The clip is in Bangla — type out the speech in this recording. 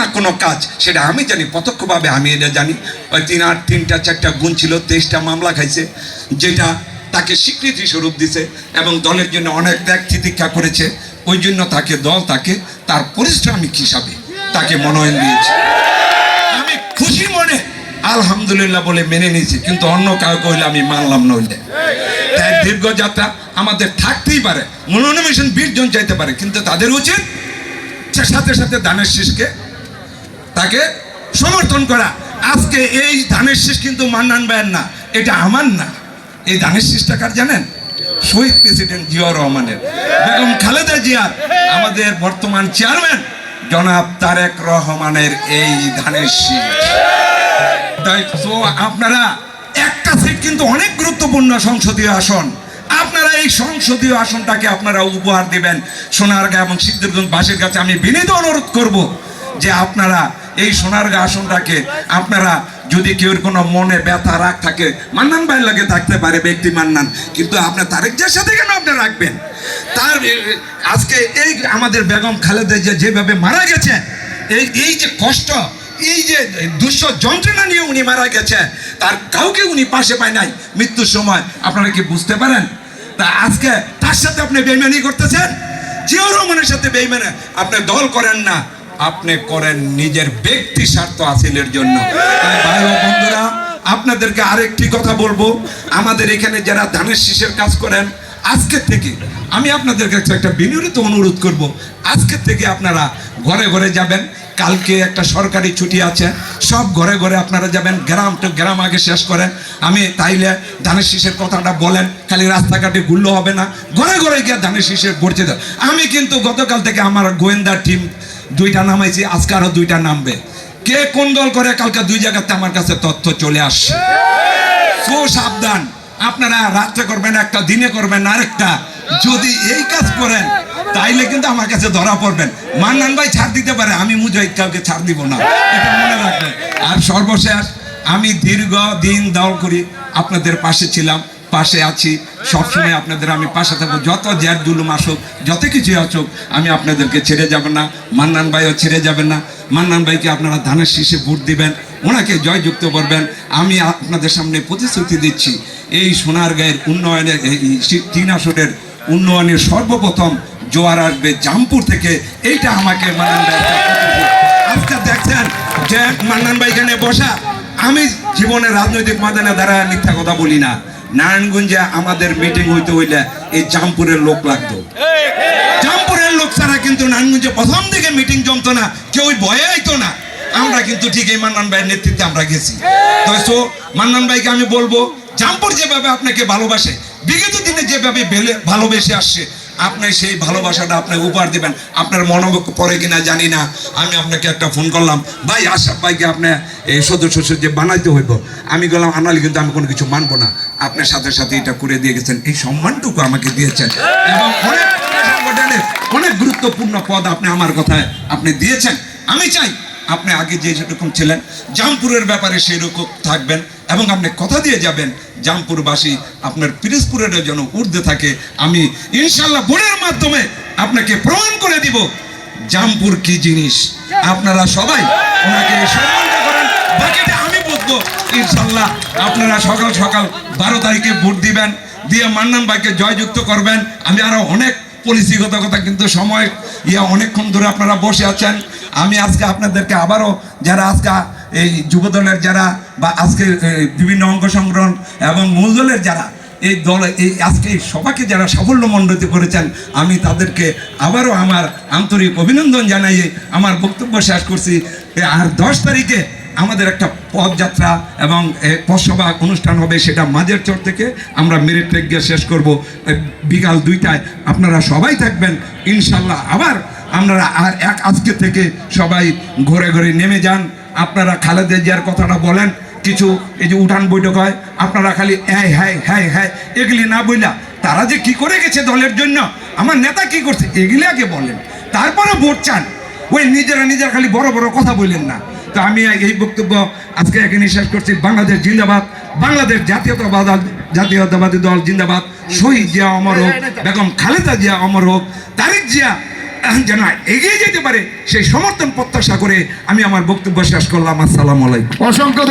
না কোনো কাজ, সেটা আমি জানি, প্রত্যক্ষভাবে আমি এটা জানি। ওই তিন আট তিনটা চারটা গুণ ছিল, তেইশটা মামলা খাইছে, যেটা তাকে স্বীকৃতি স্বরূপ দিছে এবং দলের জন্য অনেক ত্যাগ তিতিক্ষা করেছে। ওই জন্য তাকে দল তাকে তার পরিশ্রমিক হিসাবে তাকে মনোনয়ন দিয়েছে। আমি খুশি মনে আলহামদুলিল্লাহ বলে মেনে নিয়েছি, কিন্তু অন্য কাউকে হইলে আমি মানলাম নইলে তাই দীর্ঘ যাত্রা আমাদের থাকতেই পারে মনোনমিশন বিশ চাইতে পারে, কিন্তু তাদের উচিত সাথে সাথে দানের শীষকে তাকে সমর্থন করা। আজকে এই ধানের শীষ কিন্তু মান্নান ভাইয়ের না, এটা আমার না। এই ধানের শীষটা কার জানেন? শহীদ প্রেসিডেন্ট জিয়াউর রহমানের। বেগম খালেদা জিয়ার, আমাদের বর্তমান চেয়ারম্যান জনাব তারেক রহমানের এই ধানের শীষ। আপনারা একটা সিট কিন্তু অনেক গুরুত্বপূর্ণ সংসদীয় আসন। আপনারা এই সংসদীয় আসনটাকে আপনারা উপহার দিবেন। সোনারগাঁ এবং সিদ্ধিরগঞ্জ বাসীর কাছে আমি বিনীত অনুরোধ করব যে আপনারা এই সোনারগাঁ আসনটাকে আপনারা যদি কেউ কোনো মনে ব্যথা, রাগ থাকে, মান্নান ভাইয়ের লাগে থাকতে পারে, ব্যক্তি মান্নান। কিন্তু আপনার তারেক জিয়ার সাথে কেন আপনি রাখবেন? তার আজকে এই আমাদের বেগম খালেদা যে যেভাবে মারা গেছে এই এই যে কষ্ট, এই যে দুঃস্থ যন্ত্রণা নিয়ে উনি মারা গেছে তার কাউকে উনি পাশে পায় নাই। মৃত্যুর সময়, আপনারা কি বুঝতে পারেন? তা আজকে তার সাথে আপনি বেইমানি করতেছেন? জিয়াউর রহমানের সাথে বেইমানি, আপনি দল করেন না আপনি করেন নিজের ব্যক্তি স্বার্থ হাসিলের জন্য। বন্ধুরা, আপনাদেরকে আরেকটি কথা বলব। আমাদের এখানে যারা ধানের শীষের কাজ করেন আজকের থেকে আমি আপনাদের কাছে একটা বিনিয়োজিত অনুরোধ করব। আজকের থেকে আপনারা ঘরে ঘরে যাবেন। কালকে একটা সরকারি ছুটি আছে। সব ঘরে ঘরে আপনারা যাবেন। গ্রাম টু গ্রাম আগে শেষ করেন। আমি তাইলে ধানের শীষের কথাটা বলেন। খালি রাস্তাঘাটে ঘুরলে হবে না। ঘরে ঘরে গিয়ে ধানের শীষের পরিচিত। আমি কিন্তু গতকাল থেকে আমার গোয়েন্দা টিম দুইটা নামাইছি, আজকে আরও দুইটা নামবে। কে কোন দল করে কালকে দুই জায়গাতে আমার কাছে তথ্য চলে আসছে সো সাবধান। আপনারা রাত্রে করবেন, একটা দিনে করবেন, আরেকটা। যদি এই কাজ করেন, তাইলে কিন্তু আমার কাছে ধরা পড়বেন। মান্নান ভাই ছাড় দিতে পারে, আমি মুজাহিদ কাউকে ছাড় দিব না। এটা মনে রাখবেন। আর সর্বশেষ, আমি দীর্ঘ দিন দল করি, আপনাদের পাশে ছিলাম। পাশে আছি। সবসময় আপনাদের আমি পাশে থাকব। যত জ্যার জুলুম আসুক, যত কিছু আসুক, আমি আপনাদেরকে ছেড়ে যাব না। মান্নান ভাইও ছেড়ে যাবেন না। মান্নান ভাইকে আপনারা ধানের শীষে ভোট দিবেন। ওনাকে জয়যুক্ত করবেন। আমি আপনাদের সামনে প্রতিশ্রুতি দিচ্ছি, এই সোনারগাঁয়ের উন্নয়নের, এই শি- তিন আসনের উন্নয়নের সর্বপ্রথম জোয়ার আসবে জামপুর থেকে। এইটা আমাকে মান্নান। আজকে দেখছেন যে মান্নান ভাই এখানে বসা। আমি জীবনে রাজনৈতিক ময়দানে দাঁড়ায় মিথ্যা কথা বলি না। নারায়ণগঞ্জে আমাদের মিটিং হইতে হইলে এই জামপুরের লোক লাগতো। জামপুরের লোক ছাড়া কিন্তু নারায়ণগঞ্জে প্রথম দিকে মিটিং জমতো না, কেউ ভয়ে আইতো না। আমরা কিন্তু ঠিক এই মান্নান ভাইয়ের নেতৃত্বে আমরা গেছি। তো সো, মান্নান ভাইকে আমি বলব, জামপুর যেভাবে আপনাকে ভালোবাসে, বিগত দিনে যেভাবে ভালোবেসে আসছে আপনি সেই ভালোবাসাটা আপনি উপহার দিবেন। আপনার মনোবক পরে কিনা জানি না। আমি আপনাকে একটা ফোন করলাম, ভাই আশাফ ভাইকে আপনি এই সদস্য যে বানাইতে হইব। আমি গেলাম, আনালি কিন্তু আমি কোনো কিছু মানবো না। আপনার সাথে সাথে এটা করে দিয়ে গেছেন। এই সম্মানটুকু আমাকে দিয়েছেন। এবং অনেক অনেক গুরুত্বপূর্ণ পদ আপনি আমার কথায় আপনি দিয়েছেন। আমি চাই আপনি আগে যে যেরকম ছিলেন, জামপুরের ব্যাপারে সেই রকম থাকবেন। এবং আপনি কথা দিয়ে যাবেন, জামপুরবাসী আপনার পিরিজপুরের যেন ঊর্ধ্বে থাকে। আমি ইনশাল্লাহ বোর্ডের মাধ্যমে আপনাকে প্রমাণ করে দিব, জামপুর কি জিনিস। আপনারা সবাই ওনাকে আমি ইনশাল্লাহ আপনারা সকাল সকাল বারো তারিখে ভোট দিবেন, দিয়ে মান্নান ভাইকে জয়যুক্ত করবেন। আমি আরও অনেক পলিসিগত কথা কিন্তু সময়, ইয়া অনেকক্ষণ ধরে আপনারা বসে আছেন। আমি আজকে আপনাদেরকে আবারও, যারা আজকে এই যুবদলের যারা বা আজকে বিভিন্ন অঙ্গ সংগ্রহণ এবং মূল দলের যারা এই দল, এই আজকে সভাকে যারা সাফল্যমণ্ডিত করেছেন, আমি তাদেরকে আবারও আমার আন্তরিক অভিনন্দন জানাইয়ে আমার বক্তব্য শেষ করছি। আর দশ তারিখে আমাদের একটা পদযাত্রা এবং পথসভা অনুষ্ঠান হবে সেটা মাঝের চর থেকে। আমরা মেরিট টেক গিয়ে শেষ করব। বিকাল দুইটায় আপনারা সবাই থাকবেন। ইনশাল্লাহ আবার আপনারা আর এক আজকে থেকে সবাই ঘরে ঘরে নেমে যান। আপনারা খালেদা জিয়ার কথাটা বলেন কিছু এই যে উঠান বৈঠক হয় আপনারা খালি হ্যাঁ হ্যাঁ হ্যাঁ হ্যাঁ এগুলি না বইলা তারা যে কি করে গেছে দলের জন্য? আমার নেতা কি করছে? এগুলি আগে বলেন। তারপরে ভোট চান। ওই নিজেরা নিজেরা খালি বড় বড় কথা বললেন না। তো আমি এই বক্তব্য আজকে এখানে শেষ করছি। বাংলাদেশ জিন্দাবাদ। বাংলাদেশ জাতীয়তাবাদ জাতীয়তাবাদী দল জিন্দাবাদ। শহীদ জিয়া অমর হোক বেগম খালেদা জিয়া অমর হোক তারিক জিয়া যেন এগিয়ে যেতে পারে, সেই সমর্থন প্রত্যাশা করে আমি আমার বক্তব্য শেষ করলাম। আসসালাম আলাইকুম। অসংখ্য